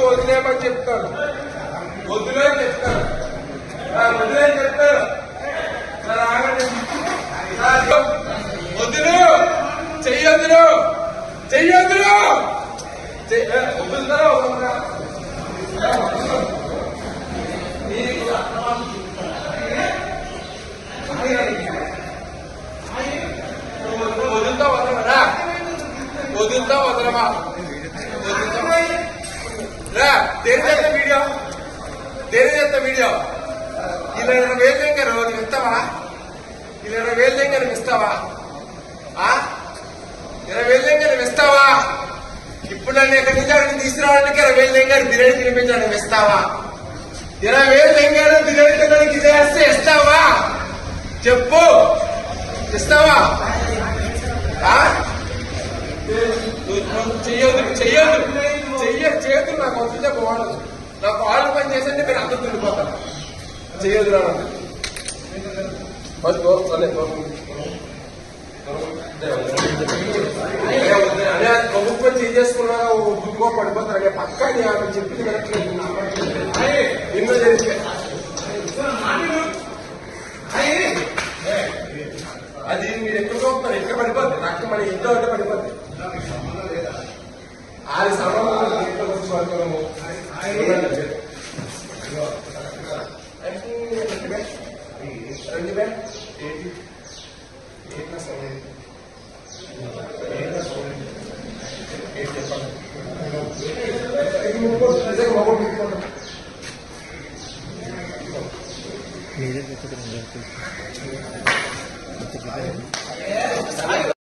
First వదిలేమని చెప్తాను వదిలే చెప్తాను వదిలే చెప్తారు. సార్ ఆగండి వదిలే. చెయ్యొద్దులు చెయ్యొద్దులు వదులుతారా వదులుతారా? వదులుతా వదలమరా వదులుతా వదలమా వదులుతా దేని వీడియో? దేని చేత వీడియో? ఇలా ఇరవై వేలు దగ్గర నువ్వు ఇస్తావా ఇలా ఇరవై వేలు దగ్గర నువ్వు ఇస్తావా ఇరవై వేలు దగ్గర నువ్వు ఇస్తావా ఇప్పుడు నన్ను ఎక్కడి నుంచి అక్కడికి తీసుకురావడానికి ఇరవై వేలు దగ్గర బిర్యానీ తినిపించాను నువ్వు ఇస్తావా? ఇరవై వేలు దగ్గర బిర్యానీ తినడానికి ఇదేస్తే ఇస్తావా? చెప్పు. ఇస్తావా? చెయ్యొద్దు చెయ్యొద్దు. చేతులు నాకు వస్తుంటే బాగుండదు నా కాళ్ళు పని చేసంటే మీరు అందరూ తిరిగిపోతారు. చేయదు రా నాకు. అదే ప్రభుత్వం చేసేసుకున్నా గుర్తుకో పడిపోతారు. అదే పక్కా అని చెప్పింది కరెక్ట్లేదు ఎన్నో జరిగితే అది మీరు ఎక్కడ చూస్తున్నారు ఎక్కడ పడిపోతుంది నాకు మన ఇంట్లో అంటే పడిపోతుంది さんからも、はい、はい。Gracias.